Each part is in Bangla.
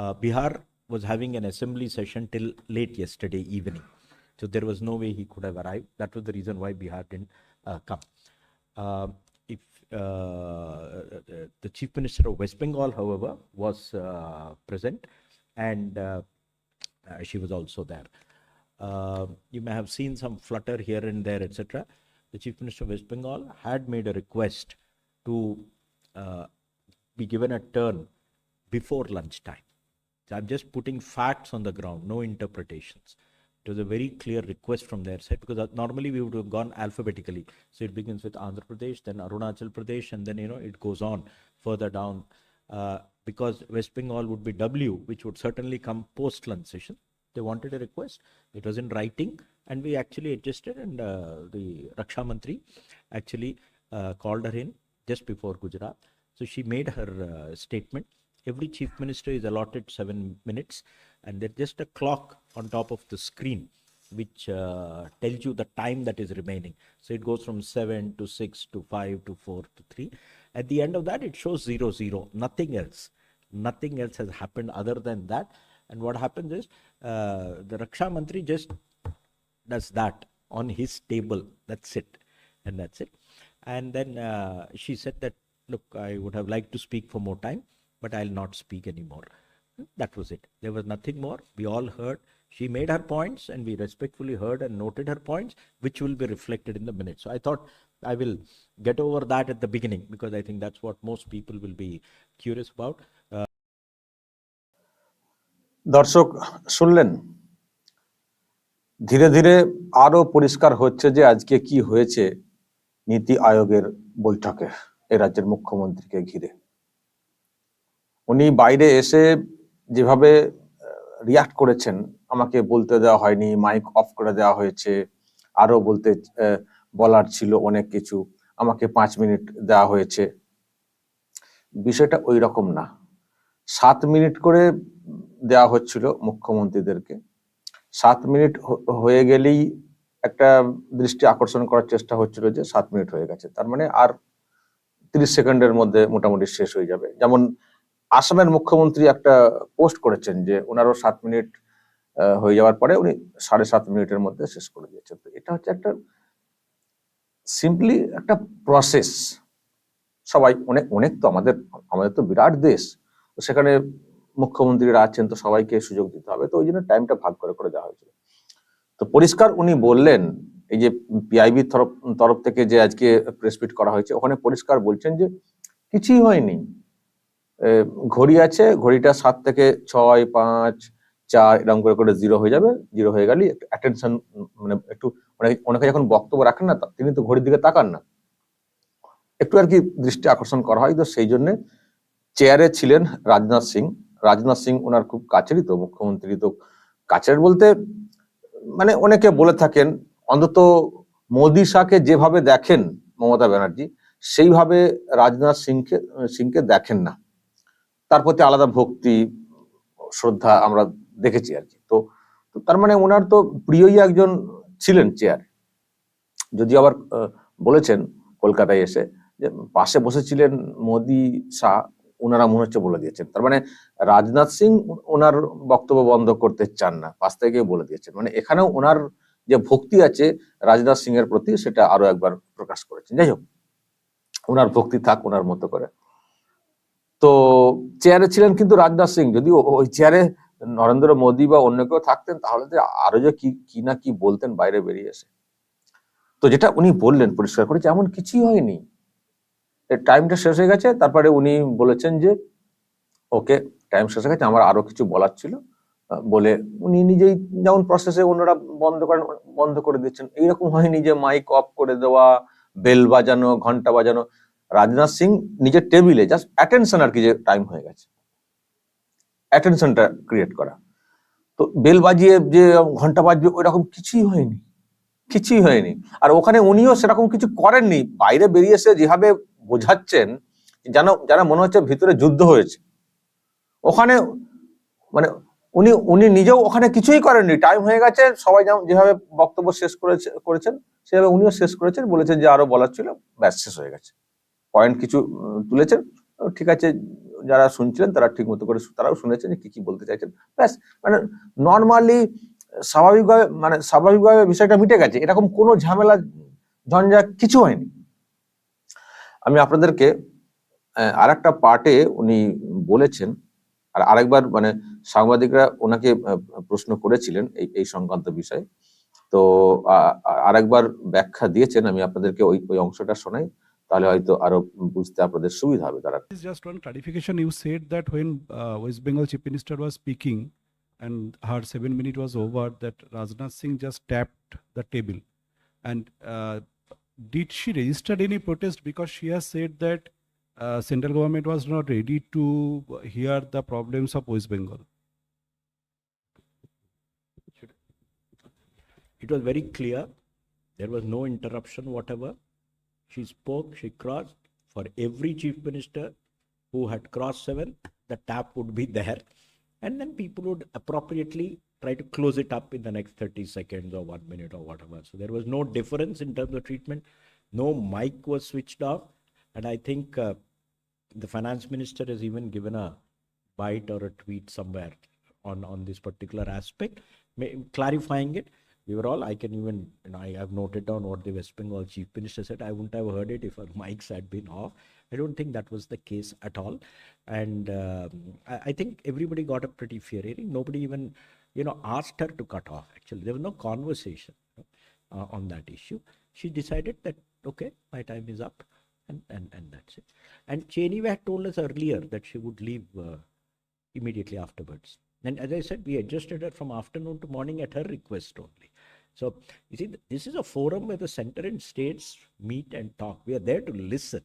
uh, Bihar was having an assembly session till late yesterday evening. So there was no way he could have arrived. That was the reason why Bihar didn't uh, come. Uh, if uh, the chief minister of West Bengal, however, was uh, present, and uh, she was also there. You may have seen some flutter here and there, etc. The chief minister of West Bengal had made a request to be given a turn before lunchtime. I'm just putting facts on the ground, no interpretations. It was a very clear request from their side because uh, normally we would have gone alphabetically. So it begins with Andhra Pradesh, then Arunachal Pradesh, and then you know it goes on further down. Uh, because West Bengal would be W, which would certainly come post session. They wanted a request. It was in writing, and we actually adjusted. And uh, the Raksha Mantri actually uh, called her in just before Gujarat. So she made her uh, statement. Every chief minister is allotted seven minutes, and there's just a clock on top of the screen which uh, tells you the time that is remaining. So it goes from 7 to 6 to 5 to 4 to 3. At the end of that, it shows 0 0, nothing else. Nothing else has happened other than that. And what happens is uh, the Raksha Mantri just does that on his table. That's it. And that's it. And then uh, she said that, look, I would have liked to speak for more time, but I'll not speak anymore. That was it. There was nothing more. We all heard. She made her points, and we respectfully heard and noted her points, which will be reflected in the minutes. So I thought I will get over that at the beginning because I think that's what most people will be curious about. Uh, দর্শক শুনলেন ধীরে ধীরে আরো পরিষ্কার হচ্ছে যে আজকে কি হয়েছে নীতি আয়োগের বৈঠকে এ রাজ্যের মুখ্যমন্ত্রীকে ঘিরে উনি বাইরে এসে যেভাবে রিয়াক্ট করেছেন, আমাকে বলতে দেওয়া হয়নি মাইক অফ করে দেওয়া হয়েছে আরও বলতে বলার ছিল অনেক কিছু, আমাকে পাঁচ মিনিট দেওয়া হয়েছে। বিষয়টা ওই রকম না। সাত মিনিট করে দেওয়া হচ্ছিল মুখ্যমন্ত্রীদেরকে। সাত মিনিট হয়ে গেলেই একটা দৃষ্টি আকর্ষণ করার চেষ্টা হচ্ছিল যে সাত মিনিট হয়ে গেছে। তার মানে আর তিরিশ সেকেন্ডের মধ্যে মোটামুটি শেষ হয়ে যাবে। যেমন আসামের মুখ্যমন্ত্রী একটা পোস্ট করেছেন যে ওনারও সাত মিনিট হয়ে যাওয়ার পরে উনি সাড়ে সাত মিনিটের মধ্যে শেষ করে দিয়েছেন। তো এটা হচ্ছে একটা সিম্পলি একটা প্রসেস সবাই অনেক অনেক তো আমাদের আমাদের তো বিরাট দেশ। তো সেখানে মুখ্যমন্ত্রীরা আছেন তো সবাইকে সুযোগ দিতে হবে। তো ওই জন্য টাইমটা ভাগ করে করে দেওয়া হয়েছিল। তো পরিষ্কার উনি বললেন, এই যে পিআইবি তরফ তরফ থেকে যে আজকে প্রেস মিট করা হয়েছে, ওখানে পরিষ্কার বলছেন যে কিছুই হয়নি। ঘড়ি আছে, ঘড়িটা সাত থেকে ছয়, পাঁচ, চার, এরকম করে করে জিরো হয়ে যাবে। জিরো হয়ে গেলেই অ্যাটেনশন মানে একটু অনেকে যখন বক্তব্য রাখেন না তিনি তো ঘড়ির দিকে তাকান না। একটু আর কি দৃষ্টি আকর্ষণ করা হয়। তো সেই জন্য চেয়ারে ছিলেন রাজনাথ সিং। রাজনাথ সিং ওনার খুব কাছেরই তো, মুখ্যমন্ত্রী তো কাছের বলতে মানে অনেকে বলে থাকেন, অন্তত মোদি শাহকে যেভাবে দেখেন মমতা ব্যানার্জি, সেইভাবে রাজনাথ সিংকে সিংকে দেখেন না। তার প্রতি আলাদা ভক্তি, শ্রদ্ধা আমরা দেখেছি আর কি। তো তার মানে ওনার তো প্রিয়ই একজন ছিলেন চেয়ার যদি আবার বলেছেন কলকাতায় এসে যে পাশে বসেছিলেন মোদি শাহ ওনারা মনে হচ্ছে বলে দিয়েছেন। তার মানে রাজনাথ সিং ওনার বক্তব্য বন্ধ করতে চান না, পাশ থেকে বলে দিয়েছেন। মানে এখানেও ওনার যে ভক্তি আছে রাজনাথ সিং এর প্রতি, সেটা আরও একবার প্রকাশ করেছেন। যাই হোক ওনার ভক্তি থাক ওনার মতো করে। তো চেয়ারে ছিলেন কিন্তু রাজনাথ সিং। যদি ওই চেয়ারে নরেন্দ্র মোদী বা অন্য কেউ থাকতেন, তাহলে যে আরও যে কি না কি বলতেন বাইরে বেরিয়ে এসে। তো যেটা উনি বললেন পরিষ্কার করে এমন কিছুই হয়নি। টাইমটা শেষ হয়ে গেছে, তারপরে উনি বলেছেন যে, ওকে টাইম শেষ হয়ে গেছে, আমার আরও কিছু বলার ছিল। বলে উনি নিজেই যেমন প্রসেসে অন্যরা বন্ধ করেন, বন্ধ করে দিচ্ছেন। এইরকম হয়নি যে মাইক অফ করে দেওয়া বেল বাজানো, ঘণ্টা বাজানো। রাজনাথ সিং নিজের টেবিলে জাস্ট অ্যাটেনশন আর কি যে টাইম হয়ে গেছে। অ্যাটেনশনটা ক্রিয়েট করা। তো বেল বাজিয়ে যে ঘণ্টা বাজবে, ওইরকম কিছুই হয়নি। কিছুই হয়নি। আর ওখানে উনিও সেরকম কিছু করেননি। বাইরে বেরিয়ে এসে যেভাবে বোঝাচ্ছেন, যেন যেন মনে হচ্ছে ভিতরে যুদ্ধ হয়েছে। ওখানে মানে উনি উনি নিজেও ওখানে কিছুই করেননি। টাইম হয়ে গেছে, সবাই যেমন- যেভাবে বক্তব্য শেষ করেছে, করেছেন, সেভাবে উনিও শেষ করেছেন। বলেছেন যে আরও বলার ছিল, ব্যাস, শেষ হয়ে গেছে। পয়েন্ট কিছু তুলেছেন। ঠিক আছে, যারা শুনছিলেন তারা ঠিক মতো করে তারাও শুনেছেন কি কি বলতে চাইছেন। ব্যাস মানে নর্মালি স্বাভাবিকভাবে মানে স্বাভাবিকভাবে বিষয়টা মিটে গেছে। এরকম কোনো ঝামেলা, ঝঞ্ঝা কিছু হয়নি। আমি আপনাদেরকে আর একটা পার্টে উনি বলেছেন, আর আরেকবার মানে সাংবাদিকরা ওনাকে প্রশ্ন করেছিলেন এই এই সংক্রান্ত বিষয়ে। তো আরেকবার ব্যাখ্যা দিয়েছেন, আমি আপনাদেরকে ওই ওই অংশটা শোনাই। তাহলে হয়তো আরো বুঝতে আপনাদের সুবিধা হবে তারা It's just one clarification. You said that when uh, West Bengal Chief Minister was speaking and her seven minute was over, that Rajnath Singh just tapped the table. And uh, did she register any protest because she has said that uh, central government was not ready to hear the problems of West Bengal? It was very clear. There was no interruption whatever. She spoke, she crossed. For every chief minister who had crossed seven, the tap would be there. And then people would appropriately try to close it up in the next 30 seconds or one minute or whatever. So there was no difference in terms of treatment. No mic was switched off. And I think uh, the finance minister has even given a bite or a tweet somewhere on, on this particular aspect, clarifying it. We were all, I can even, you know, I have noted down what the West Bengal chief minister said. I wouldn't have heard it if our mics had been off. I don't think that was the case at all. And um, I, I think everybody got a pretty fair hearing. Nobody even, you know, asked her to cut off. Actually, there was no conversation uh, on that issue. She decided that, okay, my time is up. And, and, and that's it. And Cheney had told us earlier that she would leave uh, immediately afterwards. And as I said, we adjusted her from afternoon to morning at her request only. So, you see, this is a forum where the center and states meet and talk. We are there to listen,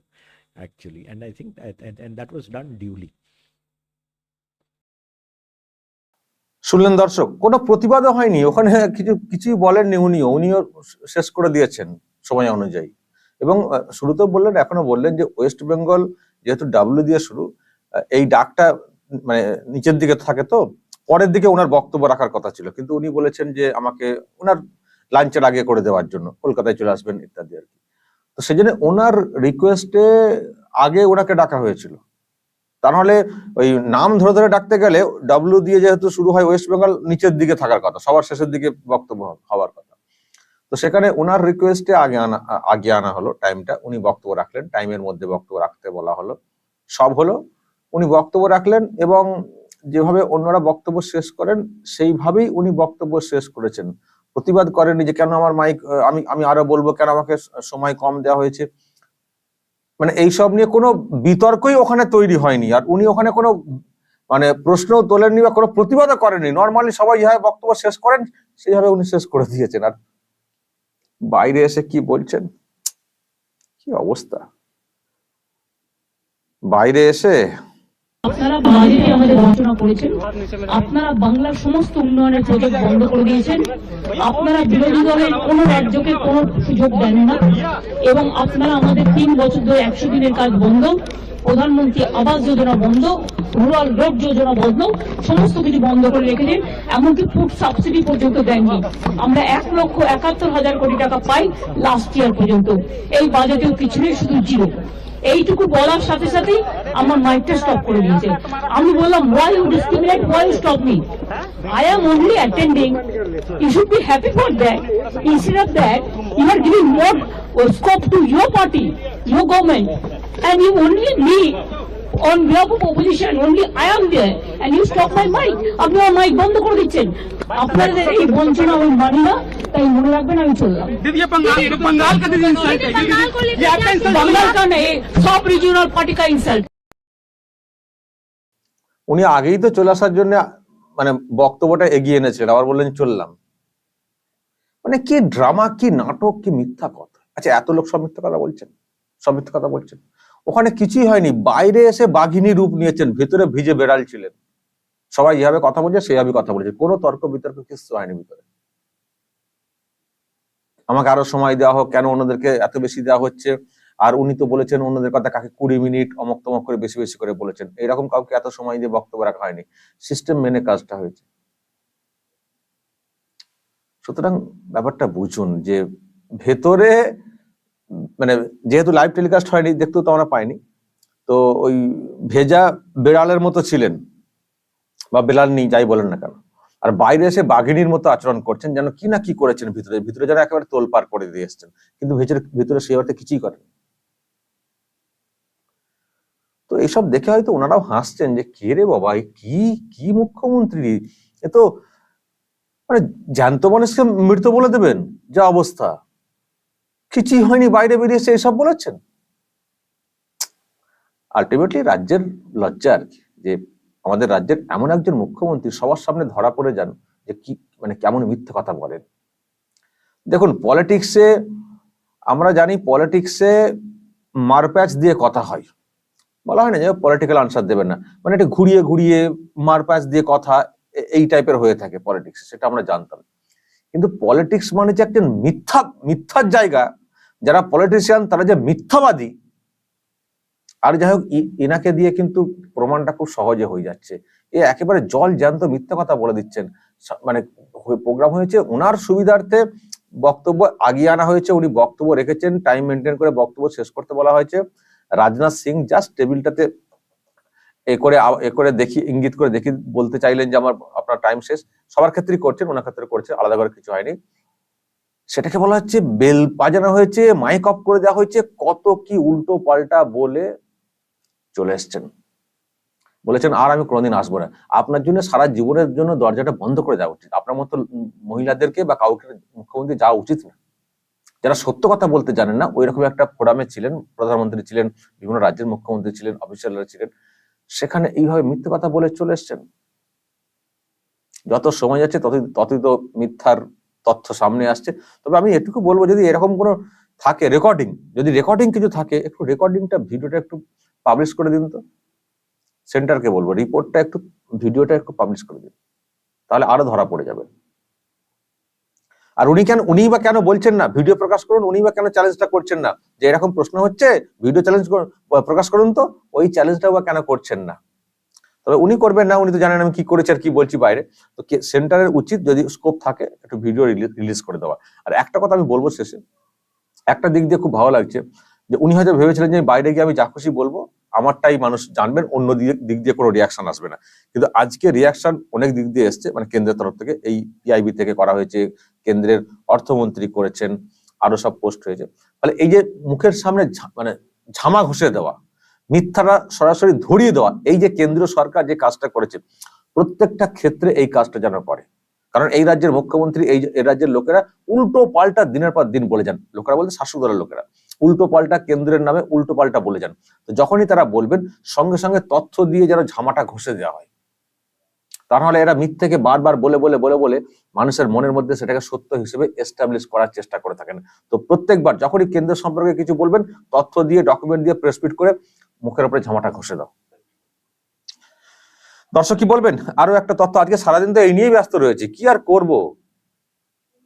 actually. And I think that, and, and that was done duly. শুনলেন দর্শক কোনো প্রতিবাদও হয়নি ওখানে কিছু কিছুই বলেননি উনিও উনিও শেষ করে দিয়েছেন সময় অনুযায়ী এবং শুরুতেও বললেন এখনও বললেন যে ওয়েস্ট বেঙ্গল যেহেতু ডাব্লিউ দিয়ে শুরু এই ডাকটা মানে নিচের দিকে থাকে তো, পরের দিকে ওনার বক্তব্য রাখার কথা ছিল। কিন্তু উনি বলেছেন যে আমাকে ওনার লাঞ্চের আগে করে দেওয়ার জন্য, কলকাতায় চলে আসবেন ইত্যাদি আর কি। তো সেই জন্য ওনার রিকোয়েস্টে আগে ওনাকে ডাকা হয়েছিল। তা নাহলে ওই নাম ধরে ধরে ডাকতে গেলে ডাব্লিউ দিয়ে যেহেতু শুরু হয় ওয়েস্ট বেঙ্গল নিচের দিকে থাকার কথা, সবার শেষের দিকে বক্তব্য হওয়ার কথা। তো সেখানে ওনার রিকোয়েস্টে আগে আনা আগে আনা হলো টাইমটা উনি বক্তব্য রাখলেন টাইমের মধ্যে বক্তব্য রাখতে বলা হলো। সব হলো উনি বক্তব্য রাখলেন এবং যেভাবে অন্যরা বক্তব্য শেষ করেন, সেইভাবেই উনি বক্তব্য শেষ করেছেন। প্রতিবাদ করেননি যে, কেন আমার মাইক আমি আমি আরও বলব, কেন আমাকে সময় কম দেওয়া হয়েছে? মানে এইসব নিয়ে কোনো বিতর্কই ওখানে তৈরি হয়নি। আর উনি ওখানে কোনো মানে প্রশ্ন তোলেননি বা কোনো প্রতিবাদও করেননি। নর্মালি সবাই যেভাবে বক্তব্য শেষ করেন, সেইভাবে উনি শেষ করে দিয়েছেন। আর বাইরে এসে কি বলছেন? কি অবস্থা? বাইরে এসে আপনারা বাজেটে আমাদের ঘোষণা করেছেন। আপনারা বাংলার সমস্ত উন্নয়নের প্রজেক্ট বন্ধ করে দিয়েছেন। আপনারা বিরোধী দলের কোন রাজ্যকে কোন সুযোগ দেন না। এবং আপনারা আমাদের তিন বছর ধরে একশো দিনের কাজ বন্ধ। প্রধানমন্ত্রী আবাস যোজনা বন্ধ, রুরাল রোড যোজনা বন্ধ, সমস্ত কিছু বন্ধ করে রেখেছেন এমনকি ফুড সাবসিডি পর্যন্ত দেননি। আমরা এক লক্ষ একাত্তর হাজার কোটি টাকা পাই লাস্ট ইয়ার পর্যন্ত। এই বাজেটেও কিছু নেই শুধু জিরো এইটুকু বলার সাথে সাথেই আমার মাইন্ডটা স্টপ করে দিয়েছে। আমি বললাম why you discriminate why you stop me I am only attending you should be happy for that instead of that you are giving more scope to your party your government and you only me on behalf of opposition only I am there and you stop my mic আপনি আমার মাইক বন্ধ করে দিচ্ছেন আপনাদের এই বঞ্চনা আমি মানি না তাই মনে রাখবেন আমি চললাম दीदी ये बंगाल ये बंगाल का दीदी इंसल्ट है बंगाल को लेकर ये आपका क्या इंसल्ट बंगाल का नहीं सब रीजनल पार्टी का इंसल्ट উনি আগেই তো চলে আসার জন্য মানে বক্তব্যটা এগিয়ে এনেছিলেন আবার বললেন চললাম মানে কি ড্রামা কি নাটক কি মিথ্যা কথা আচ্ছা এত লোক সব মিথ্যা কথা বলছেন সব মিথ্যা কথা বলছেন ওখানে কিছুই হয়নি। বাইরে এসে বাঘিনী রূপ নিয়েছেন, ভেতরে ভিজে বেড়াল ছিলেন। সবাই যেভাবে কথা বলছে সেভাবে কথা বলেছে। কোনো তর্ক বিতর্ক কিছু হয়নি ভিতরে। আমাকে আরও সময় দেওয়া হোক, কেন অন্যদেরকে এত বেশি দেওয়া হচ্ছে? আর উনি তো বলেছেন অন্যদের কথা কাকে কুড়ি মিনিট অমক তমক করে বেশি বেশি করে বলেছেন। এরকম কাউকে এত সময় দিয়ে বক্তব্য রাখা হয়নি। সিস্টেম মেনে কাজটা হয়েছে। সুতরাং ব্যাপারটা বুঝুন যে ভেতরে মানে যেহেতু লাইভ টেলিকাস্ট হয়নি, দেখতেও তো আমরা পাইনি। তো ওই ভেজা বেড়ালের মতো ছিলেন, বা বেড়াল নেই, যাই বলেন না কেন। আর বাইরে এসে বাঘিনীর মতো আচরণ করছেন, যেন কি না কি করেছেন ভিতরে। ভিতরে যেন একেবারে তোলপাড় করে দিয়ে এসছেন। কিন্তু ভেতরে, ভিতরে সে অর্থে কিছুই করেন তো এইসব দেখে হয়তো ওনারাও হাসছেন যে, কে রে বাবা কি কি মুখ্যমন্ত্রী? এ তো মানে জ্যান্ত মানুষকে মৃত বলে দেবেন, যা অবস্থা। কিছুই হয়নি, বাইরে বেরিয়েছে এসব বলেছেন। আলটিমেটলি রাজ্যের লজ্জা আর কি, যে আমাদের রাজ্যের এমন একজন মুখ্যমন্ত্রী সবার সামনে ধরা পড়ে যান যে কি মানে কেমন মিথ্যে কথা বলেন। দেখুন পলিটিক্সে আমরা জানি পলিটিক্সে মারপ্যাচ দিয়ে কথা হয়। বলা হয় না যে পলিটিক্যাল আনসার দেবেন না মানে এটা ঘুরিয়ে ঘুরিয়ে মারপ্যাচ দিয়ে কথা এই টাইপের হয়ে থাকে পলিটিক্স সেটা আমরা জানতাম। কিন্তু পলিটিক্স মানে যে একটা মিথ্যা, মিথ্যার জায়গা যারা পলিটিশিয়ান তারা যে মিথ্যাবাদী, আর যাই হোক ইনাকে দিয়ে কিন্তু প্রমাণটা খুব সহজে হয়ে যাচ্ছে। এ একেবারে জল জ্যান্ত মিথ্যা কথা বলে দিচ্ছেন। মানে প্রোগ্রাম হয়েছে ওনার সুবিধার্থে বক্তব্য আগিয়ে আনা হয়েছে। উনি বক্তব্য রেখেছেন টাইম মেনটেন করে বক্তব্য শেষ করতে বলা হয়েছে। রাজনাথ সিং জাস্ট টেবিলটাতে এ করে এ করে দেখি, ইঙ্গিত করে দেখি, বলতে চাইলেন যে আমার, আপনার টাইম শেষ। সবার ক্ষেত্রেই করছেন, ওনার ক্ষেত্রে করছেন, আলাদা করে কিছু হয়নি। সেটাকে বলা হচ্ছে বেল বাজানো হয়েছে, মাইক অফ করে দেওয়া হয়েছে, কত কি উল্টো পাল্টা বলে চলে এসছেন। বলেছেন, আর আমি কোনোদিন আসব না। আপনার জন্য সারা জীবনের জন্য দরজাটা বন্ধ করে দেওয়া উচিত। আপনার মতো মহিলাদেরকে বা কাউকে মুখ্যমন্ত্রী যাওয়া উচিত না। যারা সত্য কথা বলতে জানেন না ওই রকম একটা ফোরামে ছিলেন, প্রধানমন্ত্রী ছিলেন, বিভিন্ন রাজ্যের মুখ্যমন্ত্রী ছিলেন অফিসিয়ালরা ছিলেন, সেখানে এইভাবে মিথ্যে কথা বলে চলে এসছেন। যত সময় যাচ্ছে, ততই ততই তো মিথ্যার তথ্য সামনে আসছে। তবে আমি এটুকু বলব, যদি এরকম কোনো থাকে রেকর্ডিং যদি রেকর্ডিং কিছু থাকে, একটু রেকর্ডিংটা ভিডিওটা একটু পাবলিশ করে দিন তো। সেন্টারকে বলব রিপোর্টটা একটু, ভিডিওটা একটু পাবলিশ করে দিন। তাহলে আরও ধরা পড়ে যাবে। আর উনি কেন, উনি বা কেন বলছেন না? ভিডিও প্রকাশ করুন, উনি বা কেন চ্যালেঞ্জটা করছেন না? যে এরকম প্রশ্ন হচ্ছে ভিডিও চ্যালেঞ্জ প্রকাশ করুন তো, ওই চ্যালেঞ্জটাও বা কেন করছেন না? তবে উনি করবেন না, উনি তো জানেন আমি কি করেছি আর কি বলছি বাইরে। তো সেন্টারের উচিত যদি স্কোপ থাকে, একটু ভিডিও রিলিজ করে দেওয়া আর একটা কথা আমি বলব শেষে, একটা দিক দিয়ে খুব ভালো লাগছে, যে উনি হয়তো ভেবেছিলেন যে বাইরে গিয়ে আমি যা খুশি বলব, আমারটাই মানুষ জানবেন, অন্য দিক দিয়ে কোনো রিয়াকশন আসবে না। কিন্তু আজকে রিয়াকশন অনেক দিক দিয়ে এসছে মানে কেন্দ্রের তরফ থেকে, এই পিআইবি থেকে করা হয়েছে, কেন্দ্রের অর্থমন্ত্রী করেছেন, আরও সব পোস্ট হয়েছে। ফলে এই যে মুখের সামনে মানে ঝামা ঘষে দেওয়া মিথ্যাটা সরাসরি ধরিয়ে দেওয়া, এই যে কেন্দ্রীয় সরকার যে কাজটা করেছে, প্রত্যেকটা ক্ষেত্রে এই কাজটা যেন করে। কারণ এই রাজ্যের মুখ্যমন্ত্রী, এই রাজ্যের লোকেরা উল্টো পাল্টা দিনের পর দিন বলে যান। লোকেরা বলতে শাসক দলের লোকেরা। উল্টো পাল্টা কেন্দ্রের নামে উল্টো পাল্টা বলে যান। তো যখনই তারা বলবেন, সঙ্গে সঙ্গে তথ্য দিয়ে যেন ঝামাটা ঘষে দেওয়া হয়। তা নাহলে এরা মিথ্যেকে বারবার বলে বলে বলে বলে মানুষের মনের মধ্যে সেটাকে সত্য হিসেবে এস্টাবলিশ করার চেষ্টা করে থাকেন। তো প্রত্যেকবার যখনই কেন্দ্র সম্পর্কে কিছু বলবেন, তথ্য দিয়ে ডকুমেন্ট দিয়ে প্রেসপিট করে মুখের উপরে ঝামাটা ঘষে দাও। দর্শক কি বলবেন? আরও একটা তথ্য, আজকে সারাদিন তো এই নিয়েই ব্যস্ত রয়েছে। কি আর করব?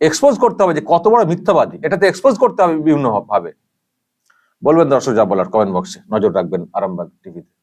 এক্সপোজ করতে হবে যে কত বড় মিথ্যাবাদী। এটাতে এক্সপোজ করতে হবে বিভিন্ন ভাবে বলবেন দর্শক যা বলার কমেন্ট বক্সে নজর রাখবেন আরামবাগ টিভিতে